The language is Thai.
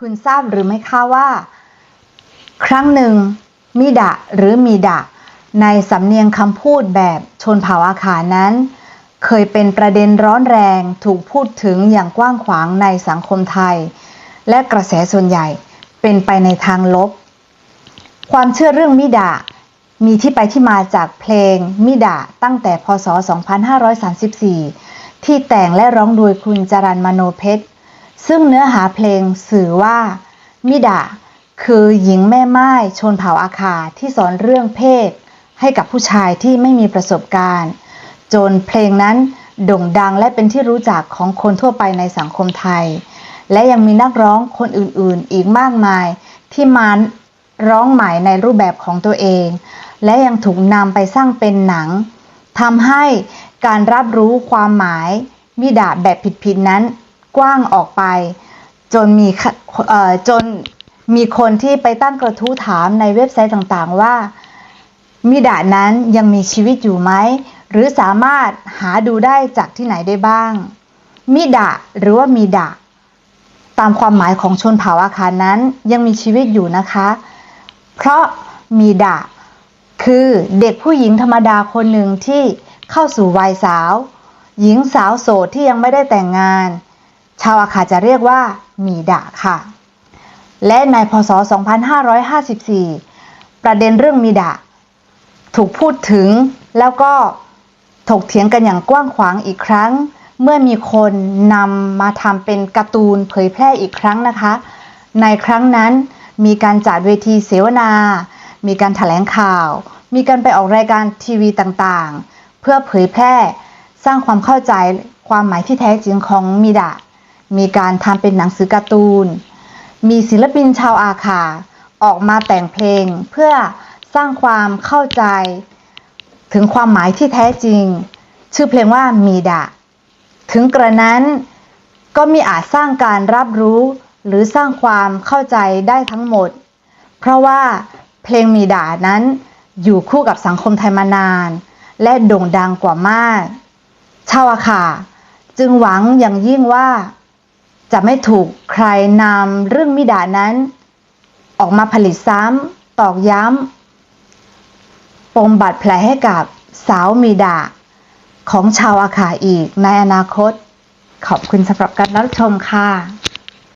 คุณทราบหรือไม่คะว่า ครั้งหนึ่ง มิดะหรือมีดะ ในสำเนียงคำพูดแบบชนเผ่าอาขานั้น เคยเป็นประเด็นร้อนแรงถูกพูดถึงอย่างกว้างขวางในสังคมไทย และกระแสส่วนใหญ่เป็นไปในทางลบ ความเชื่อเรื่องมิดะ มีที่ไปที่มาจากเพลงมิดะตั้งแต่พศ 2534 ที่แต่งและร้องโดยคุณจรันมโนเพชร ซึ่งเนื้อหาเพลงสื่อว่ามิดะคือหญิงแม่ไม้ชนเผ่าอาคาที่สอนเรื่องเพศ ให้กับผู้ชายที่ไม่มีประสบการณ์ จนเพลงนั้นโด่งดังและเป็นที่รู้จักของคนทั่วไปในสังคมไทย และยังมีนักร้องคนอื่นๆ อีกมากมาย ที่มาร้องใหม่ในรูปแบบของตัวเอง และยังถูกนำไปสร้างเป็นหนังทำให้การรับรู้ความหมายมิดาแบบผิดๆนั้น กว้างออกไป จนมีค่ะเอ่อจนมีคนที่ไปตั้งกระทู้ถามในเว็บไซต์ต่างๆว่า มิดานั้นยังมีชีวิตอยู่ไหม หรือสามารถหาดูได้จากที่ไหนได้บ้าง มิดะหรือว่ามีดะ ตามความหมายของชนเผ่าอาคารนั้นยังมีชีวิตอยู่นะคะ เพราะมีดะ คือเด็กผู้หญิงธรรมดาคนหนึ่งที่เข้าสู่วัยสาว หญิงสาวโสดที่ยังไม่ได้แต่งงาน ชาวอาคาจะเรียกว่ามีดะค่ะ และในพศ 2554 ประเด็นเรื่องมีดะ ถูกพูดถึงแล้วก็ถกเถียงกันอย่างกว้างขวางอีกครั้ง เมื่อมีคนนำมาทำเป็นการ์ตูนเผยแพร่อีกครั้งนะคะ ในครั้งนั้นมีการจัดเวทีเสวนา มีการถแถลงข่าว มีการไปออกรายการทีวีต่างๆ เพื่อเผยแพร่ สร้างความเข้าใจความหมายที่แท้จริงของมิดะ มีการทำเป็นหนังสือการ์ตูน มีศิลปินชาวอาคาออกมาแต่งเพลงเพื่อสร้างความเข้าใจ ถึงความหมายที่แท้จริง ชื่อเพลงว่ามีดะ ถึงกระนั้นก็มีอาจสร้างการรับรู้หรือสร้างความเข้าใจได้ทั้งหมด เพราะว่าเพลงมีดานั้นอยู่คู่กับสังคมไทยมานาน และโด่งดังกว่ามาก ชาวอาขาจึงหวังอย่างยิ่งว่า จะไม่ถูกใครนำเรื่องมิดานั้น ออกมาผลิตซ้ำตอกย้ำปมบาดแผลให้กับสาวมีดาของชาวอาขาอีกในอนาคต ขอบคุณสำหรับการรับชมค่ะ